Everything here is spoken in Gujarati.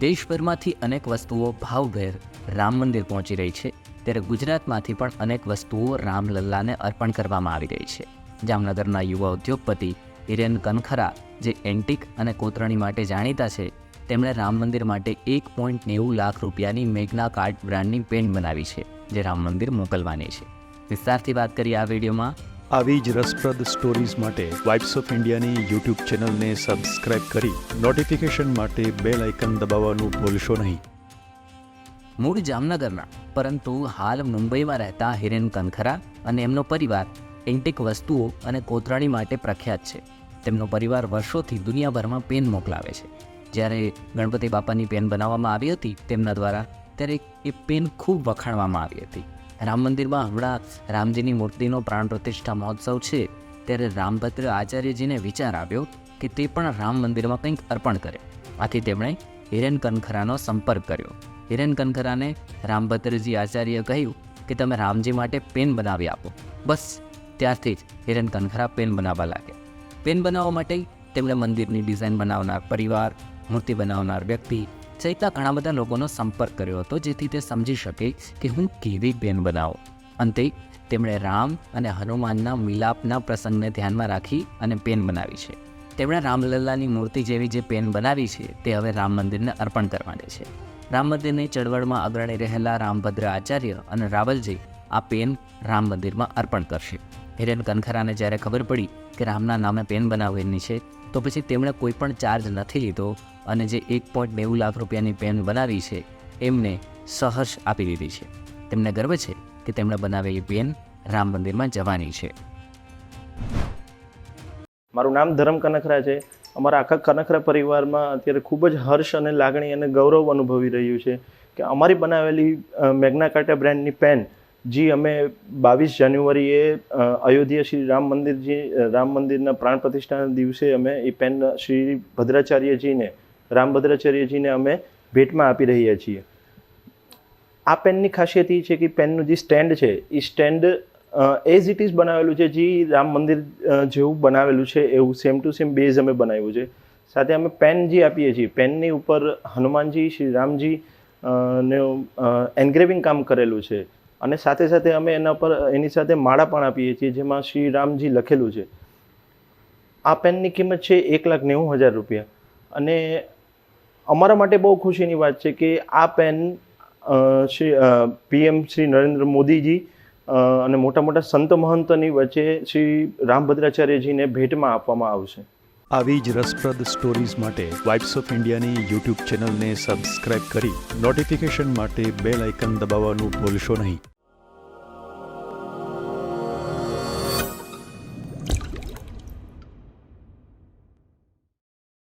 દેશભરમાંથી અનેક વસ્તુઓ ભાવભેર રામ મંદિર પહોંચી રહી છે. ત્યારે ગુજરાતમાંથી પણ અનેક વસ્તુઓ રામલલ્લાને અર્પણ કરવામાં આવી રહી છે. જામનગરના યુવા ઉદ્યોગપતિ હિરેન કનખરા જે એન્ટિક અને કોતરણી માટે જાણીતા છે, તેમણે રામ મંદિર માટે એક પોઈન્ટ નેવું લાખ રૂપિયાની મેઘના કાર્ટ બ્રાન્ડની પેન્ટ બનાવી છે, જે રામ મંદિર મોકલવાની છે. વિસ્તારથી વાત કરીએ આ વિડીયોમાં આવી જ રસપ્રદ સ્ટોરીઝ માટે વાઇબ્સ ઓફ ઇન્ડિયાની યુટ્યુબ ચેનલને સબસ્ક્રાઇબ કરી નોટિફિકેશન માટે બેલ આઇકન દબાવવાનું ભૂલશો નહીં. મૂળ જામનગરના, પરંતુ હાલ મુંબઈમાં રહેતા હિરેન કનખરા અને એમનો પરિવાર એન્ટિક વસ્તુઓ અને કોતરાણી માટે પ્રખ્યાત છે. તેમનો પરિવાર વર્ષોથી દુનિયાભરમાં પેન મોકલાવે છે. જ્યારે ગણપતિ બાપાની પેન બનાવવામાં આવી હતી, તેમના દ્વારા ત્યારે એ પેન ખૂબ વખાણવામાં આવી હતી. રામ મંદિરમાં હમણાં રામજીની મૂર્તિનો પ્રાણ પ્રતિષ્ઠા મહોત્સવ છે. ત્યારે રામભદ્ર આચાર્યજીને વિચાર આવ્યો કે તે પણ રામ મંદિરમાં કંઈક અર્પણ કરે. આથી તેમણે હિરેન કનખરાનો સંપર્ક કર્યો. હિરેન કનખરાને રામભદ્રજી આચાર્ય કહ્યું કે તમે રામજી માટે પેન બનાવી આપો. બસ, ત્યારથી જ હિરેન કનખરા પેન બનાવવા લાગ્યા. પેન બનાવવા માટે તેમણે મંદિરની ડિઝાઇન બનાવનાર પરિવાર, મૂર્તિ બનાવનાર વ્યક્તિ સહિતના ઘણા બધા લોકોનો સંપર્ક કર્યો હતો, જેથી તે સમજી શકે કે હું કેવી પેન બનાવું. અંતે તેમણે રામ અને હનુમાનના મિલાપના પ્રસંગને ધ્યાનમાં રાખી અને પેન બનાવી છે. તેમણે રામલલ્લાની મૂર્તિ જેવી જે પેન બનાવી છે, તે હવે રામ મંદિરને અર્પણ કરવાની છે. રામ મંદિરની ચળવળમાં અગ્રણી રહેલા રામભદ્ર આચાર્ય અને રાવલજી આ પેન રામ મંદિરમાં અર્પણ કરશે. હિરેન કનખરાને જ્યારે ખબર પડી કે રામના નામે પેન બનાવવાની છે તો પછી તેમણે કોઈ પણ ચાર્જ નથી લીધો અને જે એક પોઈન્ટ નેવું લાખ રૂપિયાની પેન બનાવી છે, એમને સહર્ષ આપી દીધી છે. તેમને ગર્વ છે કે તેમણે બનાવેલી પેન રામ મંદિરમાં જવાની છે. મારું નામ ધરમ કનખરા છે. અમારા આખા કનખરા પરિવારમાં અત્યારે ખૂબ જ હર્ષ અને લાગણી અને ગૌરવ અનુભવી રહ્યું છે કે અમારી બનાવેલી મેગ્ના કાર્ટા બ્રાન્ડની પેન જે, અમે બાવીસ જાન્યુઆરીએ અયોધ્યા શ્રી રામ મંદિરજી રામ મંદિરના પ્રાણ પ્રતિષ્ઠાના દિવસે અમે એ પેન શ્રી ભદ્રાચાર્યજીને, રામ ભદ્રાચાર્યજીને અમે ભેટમાં આપી રહ્યા છીએ. આ પેનની ખાસિયત એ છે કે પેનનું જે સ્ટેન્ડ છે એ સ્ટેન્ડ એઝ ઇટ ઇઝ બનાવેલું છે, જે રામ મંદિર જેવું બનાવેલું છે, એવું સેમ ટુ સેમ બેઝ અમે બનાવ્યું છે. સાથે અમે પેન જે આપીએ છીએ, પેનની ઉપર હનુમાનજી, શ્રી રામજી ને એન્ગ્રેવિંગ કામ કરેલું છે. અને સાથે સાથે અમે એના પર, એની સાથે માળા પણ આપીએ છીએ, જેમાં શ્રી રામજી લખેલું છે. આ પેનની કિંમત છે એક લાખ નેવું હજાર રૂપિયા. અને અમારા માટે બહુ ખુશીની વાત છે કે આ પેન શ્રી પીએમ શ્રી નરેન્દ્ર મોદીજી અને મોટા મોટા સંત મહંતની વચ્ચે શ્રી રામભદ્રાચાર્યજીને ભેટમાં આપવામાં આવશે. આવી જ રસપ્રદ સ્ટોરીઝ માટે વાઇબ્સ ઓફ ઇન્ડિયાની યુટ્યુબ ચેનલને સબસ્ક્રાઇબ કરી નોટિફિકેશન માટે બેલ આઇકન દબાવવાનું ભૂલશો નહીં.